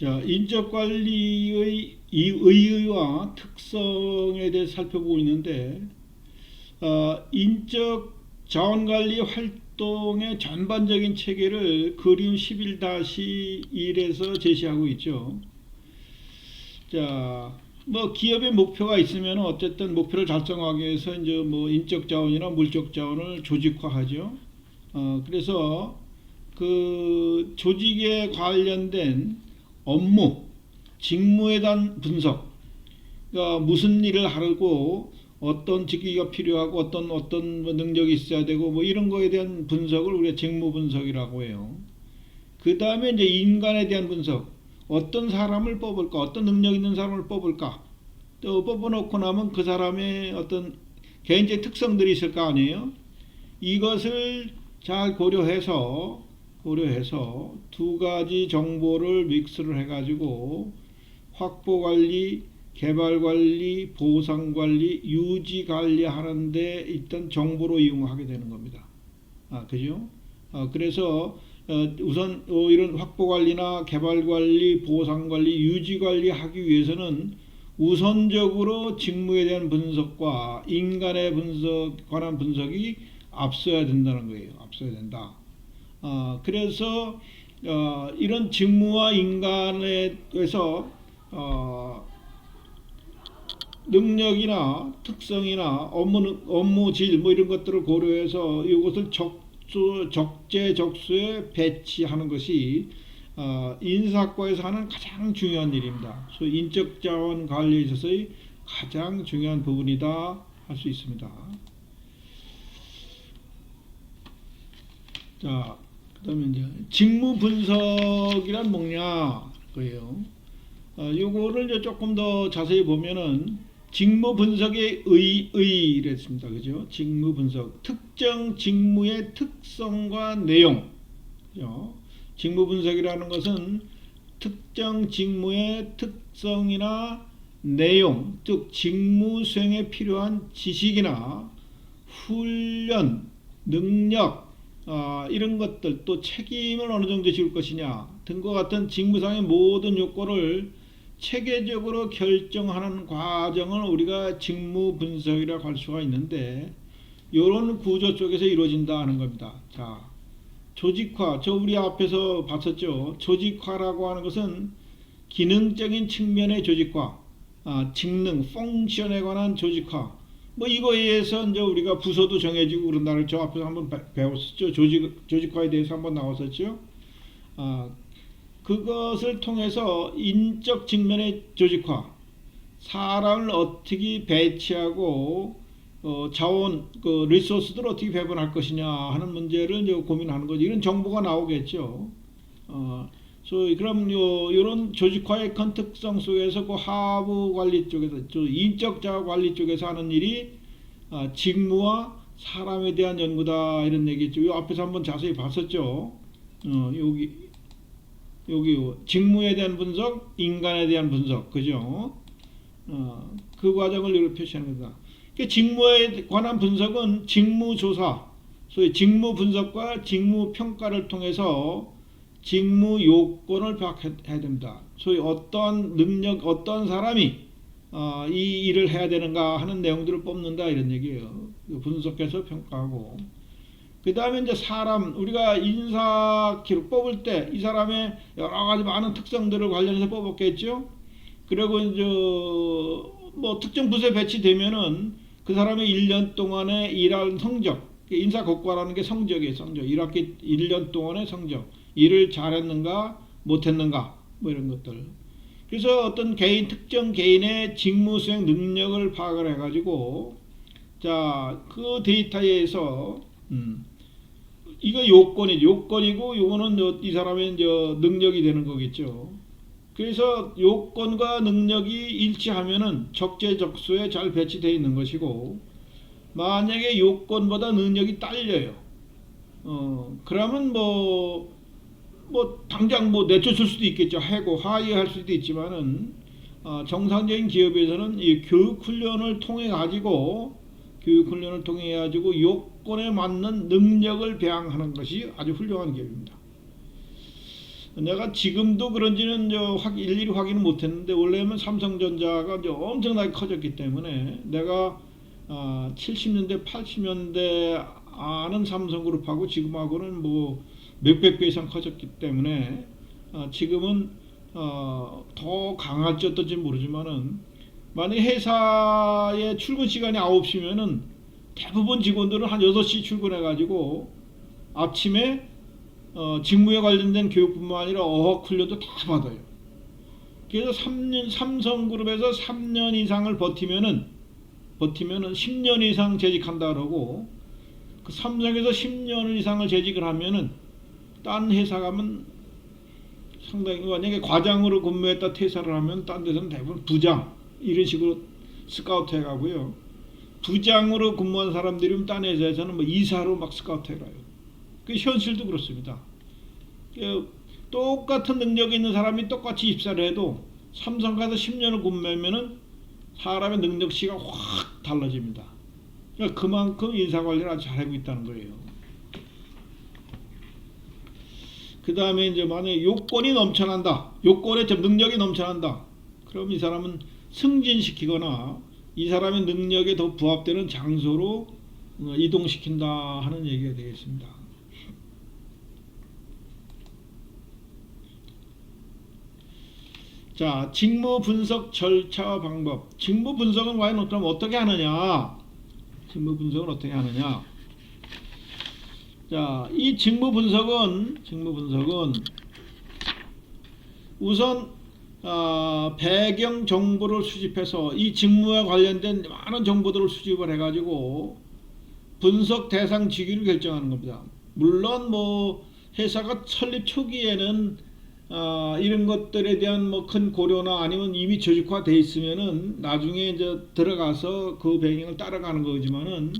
자, 인적 관리의 이 의의와 특성에 대해 살펴보고 있는데 어, 인적 자원 관리 활동의 전반적인 체계를 그림 11-1에서 제시하고 있죠. 자, 뭐 기업의 목표가 있으면 어쨌든 목표를 달성하기 위해서 이제 뭐 인적 자원이나 물적 자원을 조직화하죠. 어, 그래서 그 조직에 관련된 업무, 직무에 대한 분석, 그러니까 무슨 일을 하고 어떤 직위가 필요하고 어떤 어떤 뭐 능력이 있어야 되고 뭐 이런 거에 대한 분석을 우리가 직무 분석이라고 해요. 그 다음에 이제 인간에 대한 분석, 어떤 사람을 뽑을까, 어떤 능력 있는 사람을 뽑을까, 또 뽑아놓고 나면 그 사람의 어떤 개인적 특성들이 있을 거 아니에요. 이것을 잘 고려해서 고려해서 두 가지 정보를 믹스를 해가지고 확보 관리, 개발 관리, 보상 관리, 유지 관리 하는데 있던 정보로 이용하게 되는 겁니다. 아, 그죠? 아, 그래서 어, 우선 어, 이런 확보 관리나 개발 관리, 보상 관리, 유지 관리 하기 위해서는 우선적으로 직무에 대한 분석과 인간의 분석 관한 분석이 앞서야 된다는 거예요. 앞서야 된다. 어, 그래서 어, 이런 직무와 인간에서 어, 능력이나 특성이나 업무 업무 질 뭐 이런 것들을 고려해서 이것을 적수 적재적소에 배치하는 것이 어, 인사학과에서 하는 가장 중요한 일입니다. 소 인적 자원 관리에 있어서의 가장 중요한 부분이다 할 수 있습니다. 자, 그다음에 이제 직무 분석이란 뭐냐 그예요. 어, 요거를 이제 조금 더 자세히 보면은 직무 분석의 의 의랬습니다. 그죠? 직무 분석 특정 직무의 특성과 내용. 그죠? 직무 분석이라는 것은 특정 직무의 특성이나 내용, 즉 직무 수행에 필요한 지식이나 훈련, 능력 아, 이런 것들 또 책임을 어느 정도 지을 것이냐 등과 같은 직무상의 모든 요건을 체계적으로 결정하는 과정을 우리가 직무 분석이라고 할 수가 있는데 이런 구조 쪽에서 이루어진다 하는 겁니다. 자, 조직화 저 우리 앞에서 봤었죠. 조직화라고 하는 것은 기능적인 측면의 조직화, 아, 직능, 펑션에 관한 조직화. 뭐 이거에 의해서 이제 우리가 부서도 정해지고 그런다는 저 앞에서 한번 배- 배웠었죠. 조직 조직화에 대해서 한번 나왔었죠. 아, 그것을 통해서 인적 측면의 조직화, 사람을 어떻게 배치하고 어, 자원, 그 리소스들을 어떻게 배분할 것이냐 하는 문제를 이제 고민하는 거죠. 이런 정보가 나오겠죠. 어, so, 그럼 요 이런 조직화의 큰 특성 속에서 그 하부 관리 쪽에서 저 인적 자원 관리 쪽에서 하는 일이 아, 직무와 사람에 대한 연구다 이런 얘기죠. 요 앞에서 한번 자세히 봤었죠. 어, 여기 여기 요 직무에 대한 분석, 인간에 대한 분석, 그죠? 어, 그 과정을 이렇게 표시하는 거다. 그 직무에 관한 분석은 직무 조사, 소위 직무 분석과 직무 평가를 통해서 직무 요건을 파악해야 됩니다. 소위 어떤 능력, 어떤 사람이 어, 이 일을 해야 되는가 하는 내용들을 뽑는다 이런 얘기예요. 분석해서 평가하고. 그 다음에 이제 사람, 우리가 인사 기록 뽑을 때 이 사람의 여러 가지 많은 특성들을 관련해서 뽑았겠죠. 그리고 이제 뭐 특정 부서에 배치되면은 그 사람의 1년 동안의 일할 성적, 인사 고과라는 게 성적이에요, 성적. 1학기 1년 동안의 성적. 일을 잘했는가, 못했는가, 뭐 이런 것들. 그래서 어떤 개인, 특정 개인의 직무 수행 능력을 파악을 해가지고, 자, 그 데이터에서, 음, 이거 요건이 요건이고 요거는 저- 이 사람의 이제 능력이 되는 거겠죠. 그래서 요건과 능력이 일치하면은 적재적소에 잘 배치되어 있는 것이고 만약에 요건보다 능력이 딸려요. 어 그러면 뭐 뭐 당장 뭐 내쫓을 수도 있겠죠. 해고 하이할 수도 있지만은 어, 정상적인 기업에서는 이 교육 훈련을 통해 가지고 교육 훈련을 통해 가지고 요건에 맞는 능력을 배양하는 것이 아주 훌륭한 기업입니다. 내가 지금도 그런지는 저 확, 일일이 확인을 못했는데 원래는 삼성전자가 이제 엄청나게 커졌기 때문에 내가 아, 70년대, 80년대 아는 삼성그룹하고 지금하고는 뭐 몇백 배 이상 커졌기 때문에 아, 지금은 어, 더 강할지 어떨지 모르지만은 만약 회사의 출근 시간이 9시면은 대부분 직원들은 한 6시 출근해 가지고 아침에 어, 직무에 관련된 교육뿐만 아니라 어학 훈련도 다 받아요. 그래서 3년, 삼성그룹에서 3년 이상을 버티면은 버티면은 10년 이상 재직한다 그러고 그 삼성에서 10년 이상을 재직을 하면은 딴 회사 가면 상당히 만약에 과장으로 근무했다 퇴사를 하면 딴 데서는 대부분 부장 이런 식으로 스카우트 해가고요. 부장으로 근무한 사람들이면 딴 회사에서는 뭐 이사로 막 스카우트 해가요. 그 현실도 그렇습니다. 그 똑같은 능력이 있는 사람이 똑같이 입사를 해도 삼성 가서 10년을 근무하면은 사람의 능력치가 확 달라집니다. 그러니까 그만큼 인사 관리를 아주 잘하고 있다는 거예요. 그 다음에 이제 만약에 요건이 넘쳐난다. 요건에 좀 능력이 넘쳐난다. 그럼 이 사람은 승진시키거나 이 사람의 능력에 더 부합되는 장소로 어, 이동시킨다 하는 얘기가 되겠습니다. 자, 직무 분석 절차와 방법. 직무 분석은 과연 어떻게 하느냐? 직무 분석은 어떻게 하느냐? 자, 이 직무 분석은 직무 분석은 우선 아, 배경 정보를 수집해서 이 직무와 관련된 많은 정보들을 수집을 해가지고 분석 대상 직위를 결정하는 겁니다. 물론 뭐 회사가 설립 초기에는 아, 이런 것들에 대한 뭐 큰 고려나 아니면 이미 조직화돼 있으면은 나중에 이제 들어가서 그 배경을 따라가는 거지만은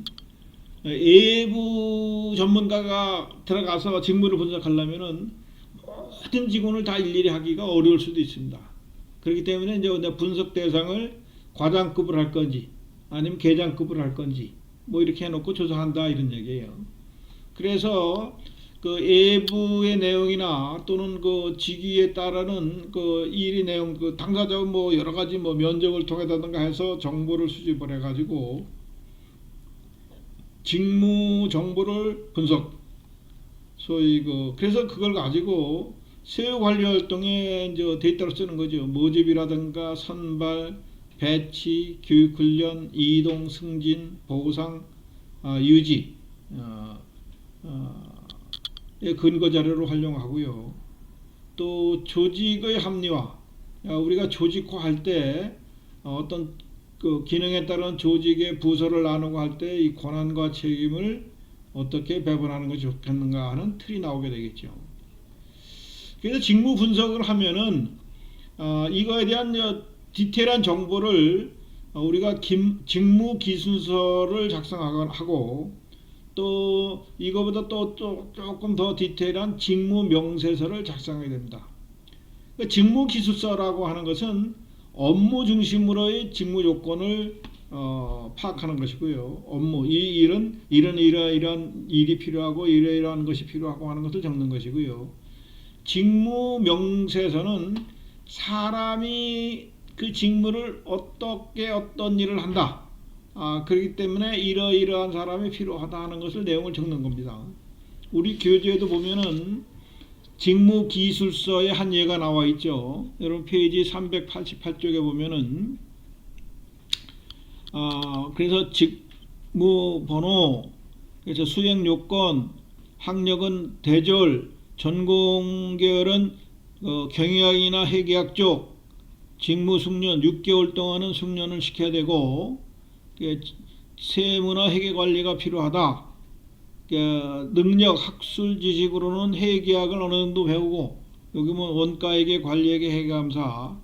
외부 전문가가 들어가서 직무를 분석하려면은 모든 직원을 다 일일이 하기가 어려울 수도 있습니다. 그렇기 때문에 이제 분석 대상을 과장급을 할 건지 아니면 계장급을 할 건지 뭐 이렇게 해놓고 조사한다 이런 얘기예요. 그래서 그 외부의 내용이나 또는 그 직위에 따르는 그 일의 내용 그 당사자 뭐 여러 가지 뭐 면접을 통해다든가 해서 정보를 수집을 해가지고 직무 정보를 분석 소위 그 그래서 그걸 가지고 세후 관리 활동에 이제 데이터로 쓰는 거죠 모집이라든가 선발 배치 교육 훈련 이동 승진 보상 아, 유지 어, 어, 의 근거 자료로 활용하고요. 또 조직의 합리화. 야, 우리가 조직화 할 때 어떤 그 기능에 따른 조직의 부서를 나누고 할 때 이 권한과 책임을 어떻게 배분하는 것이 좋겠는가 하는 틀이 나오게 되겠죠. 그래서 직무 분석을 하면은 어, 이거에 대한 저 디테일한 정보를 어, 우리가 김, 직무 기순서를 작성하고 또 이거보다 또, 또 조금 더 디테일한 직무 명세서를 작성하게 됩니다. 그 직무 기술서라고 하는 것은 업무 중심으로의 직무 요건을 어, 파악하는 것이고요. 업무 이 일은 이런 이러이러한 일이 필요하고 이러이러한 것이 필요하고 하는 것을 적는 것이고요. 직무 명세서는 사람이 그 직무를 어떻게 어떤 일을 한다. 아, 그렇기 때문에 이러이러한 사람이 필요하다 하는 것을 내용을 적는 겁니다. 우리 교재에도 보면은 직무 기술서에 한 예가 나와 있죠. 여러분 페이지 388쪽에 보면은 아, 그래서 직무 번호 그래서 수행 요건 학력은 대졸 전공 계열은 어, 경영학이나 회계학 쪽 직무 숙련 6개월 동안은 숙련을 시켜야 되고 그 세무나 회계 관리가 필요하다. 그 능력, 학술 지식으로는 회계학을 어느 정도 배우고 여기 뭐 원가회계, 관리회계, 회계감사,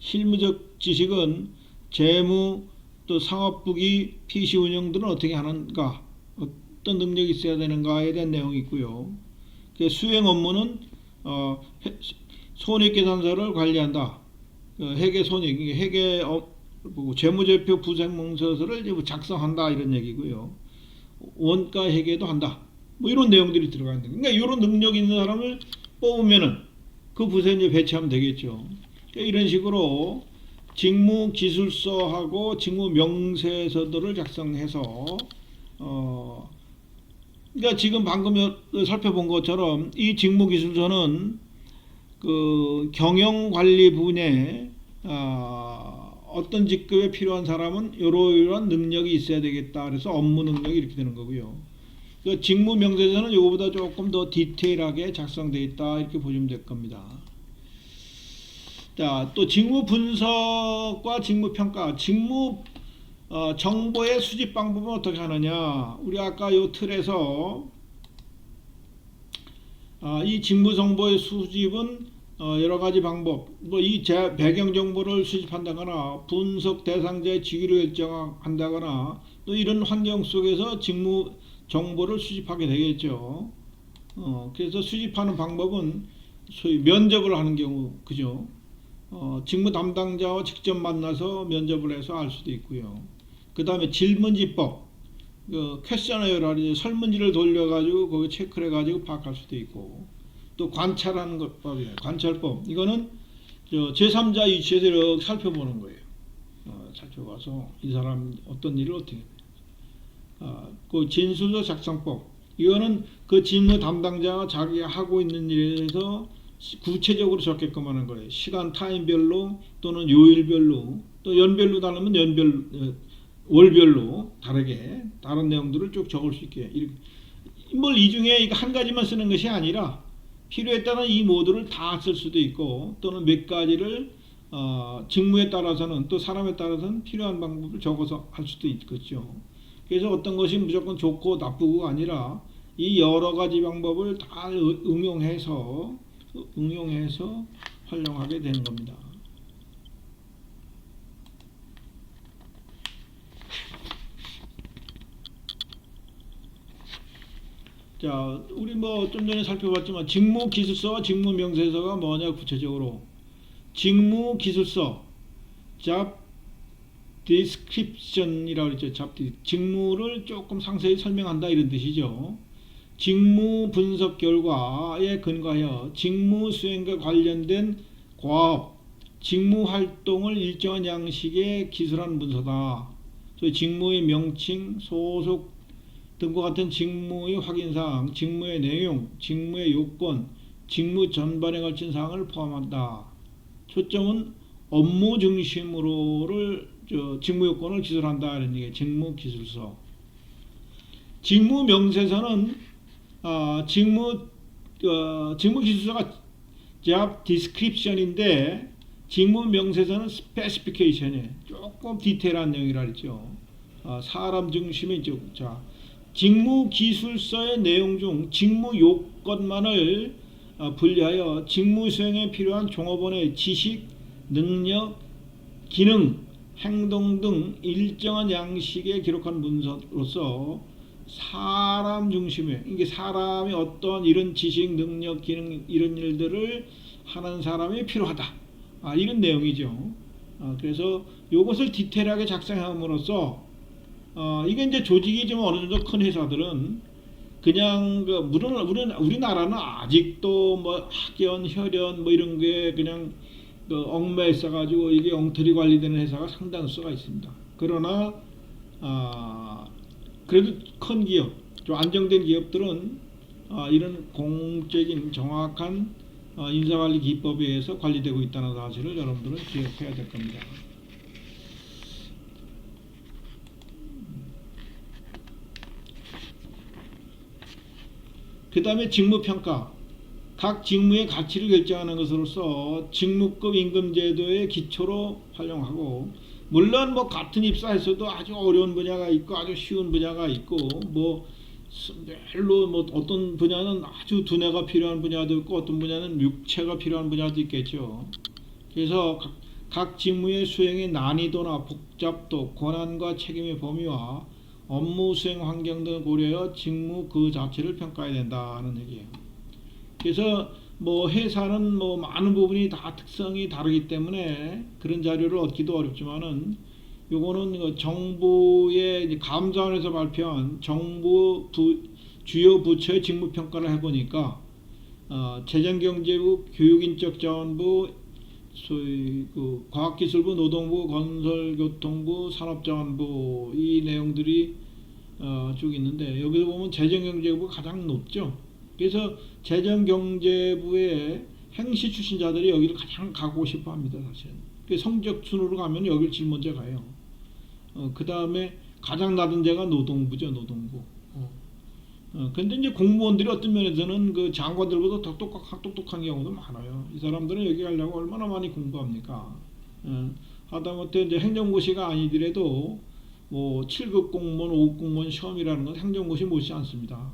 실무적 지식은 재무 또 상업부기, PC 운영들은 어떻게 하는가, 어떤 능력이 있어야 되는가에 대한 내용이 있고요. 그 수행 업무는 어, 손익계산서를 관리한다. 그 회계 손익, 회계 업, 보고 재무제표 부생몽서서를 이제 뭐 작성한다 이런 얘기고요. 원가 회계도 한다. 뭐 이런 내용들이 들어가 있는. 그러니까 이런 능력 있는 사람을 뽑으면은 그 부서에 이제 배치하면 되겠죠. 그러니까 이런 식으로 직무 기술서하고 직무 명세서들을 작성해서 어 그러니까 지금 방금 여- 살펴본 것처럼 이 직무 기술서는 그 경영 관리 부분에 아, 어떤 직급에 필요한 사람은 이러 이러한 능력이 있어야 되겠다. 그래서 업무 능력이 이렇게 되는 거고요. 그 직무 명세서는 이거보다 조금 더 디테일하게 작성되어 있다 이렇게 보시면 될 겁니다. 자, 또 직무 분석과 직무 평가, 직무 어, 정보의 수집 방법은 어떻게 하느냐? 우리 아까 요 틀에서 아, 이 직무 정보의 수집은 어, 여러 가지 방법, 뭐 이 배경 정보를 수집한다거나 분석 대상자의 직위를 결정한다거나 또 이런 환경 속에서 직무 정보를 수집하게 되겠죠. 어, 그래서 수집하는 방법은 소위 면접을 하는 경우, 그죠? 어, 직무 담당자와 직접 만나서 면접을 해서 알 수도 있고요. 그 다음에 질문지법, 그 퀘스처너라든지 설문지를 돌려가지고 거기 체크를 해가지고 파악할 수도 있고, 또 관찰하는 것법이에요. 관찰법. 이거는 저 제3자 위치에서 이렇게 살펴보는 거예요. 어, 살펴봐서 이 사람 어떤 일을 어떻게. 아, 그 진술서 작성법. 이거는 그 직무 담당자가 자기가 하고 있는 일에서 구체적으로 적게끔 하는 거예요. 시간 타임별로 또는 요일별로 또 연별로 다르면 연별 어, 월별로 다르게 다른 내용들을 쭉 적을 수 있게 뭘 이 중에 한 가지만 쓰는 것이 아니라 필요에 따라 이 모두를 다 쓸 수도 있고 또는 몇 가지를 어, 직무에 따라서는 또 사람에 따라서는 필요한 방법을 적어서 할 수도 있겠죠. 그래서 어떤 것이 무조건 좋고 나쁘고 아니라 이 여러 가지 방법을 다 응- 응용해서 응용해서 활용하게 되는 겁니다. 자, 우리 뭐 좀 전에 살펴봤지만 직무 기술서와 직무 명세서가 뭐냐 구체적으로 직무 기술서 job description이라고 그랬죠. de- 직무를 조금 상세히 설명한다 이런 뜻이죠. 직무 분석 결과에 근거하여 직무 수행과 관련된 과업, 직무 활동을 일정한 양식의 기술한 문서다. 직무의 명칭, 소속 등과 같은 직무의 확인사항, 직무의 내용, 직무의 요건, 직무 전반에 걸친 사항을 포함한다. 초점은 업무 중심으로를 저 직무 요건을 기술한다 이런 얘기. 직무 기술서. 직무 명세서는 아, 직무 어, 직무 기술서가 job description인데 직무 명세서는 specification이에요. 조금 디테일한 내용이라 그랬죠. 아, 사람 중심의 자 직무 기술서의 내용 중 직무 요건만을 아, 분리하여 직무 수행에 필요한 종업원의 지식, 능력, 기능, 행동 등 일정한 양식에 기록한 문서로서 사람 중심의 이게 사람이 어떤 이런 지식, 능력, 기능 이런 일들을 하는 사람이 필요하다. 아, 이런 내용이죠. 아, 그래서 이것을 디테일하게 작성함으로써 어, 이게 이제 조직이 좀 어느 정도 큰 회사들은 그냥 그 물론 우리 우리나라는 아직도 뭐 학연, 혈연 뭐 이런 게 그냥 그 얽매여 있어가지고 이게 엉터리 관리되는 회사가 상당 수가 있습니다. 그러나 아 그래도 큰 기업, 좀 안정된 기업들은 아, 이런 공적인 정확한 어, 인사관리 기법에 의해서 관리되고 있다는 사실을 여러분들은 기억해야 될 겁니다. 그 다음에 직무평가. 각 직무의 가치를 결정하는 것으로서 직무급 임금제도의 기초로 활용하고 물론 뭐 같은 입사에서도 아주 어려운 분야가 있고 아주 쉬운 분야가 있고 뭐 별로 뭐 어떤 분야는 아주 두뇌가 필요한 분야도 있고 어떤 분야는 육체가 필요한 분야도 있겠죠. 그래서 각, 각 직무의 수행의 난이도나 복잡도, 권한과 책임의 범위와 업무 수행 환경 등을 고려하여 직무 그 자체를 평가해야 된다는 얘기예요. 그래서 뭐 회사는 뭐 많은 부분이 다 특성이 다르기 때문에 그런 자료를 얻기도 어렵지만은 요거는 그 정부의 감사원에서 발표한 정부 부, 주요 부처의 직무 평가를 해보니까 어, 재정경제부, 교육인적자원부, 소위 그 과학기술부, 노동부, 건설교통부, 산업자원부 이 내용들이 어, 쭉 있는데 여기서 보면 재정경제부가 가장 높죠. 그래서 재정경제부의 행시 출신자들이 여기를 가장 가고 싶어 합니다, 사실. 그 성적 순으로 가면 여기를 제일 먼저 가요. 어, 그 다음에 가장 낮은 데가 노동부죠, 노동부. 어. 어, 근데 이제 공무원들이 어떤 면에서는 그 장관들보다 더 똑똑한, 똑똑한 경우도 많아요. 이 사람들은 여기 가려고 얼마나 많이 공부합니까? 어, 하다못해 이제 행정고시가 아니더라도 뭐 7급 공무원, 5급 공무원 시험이라는 건 행정고시 못지 않습니다.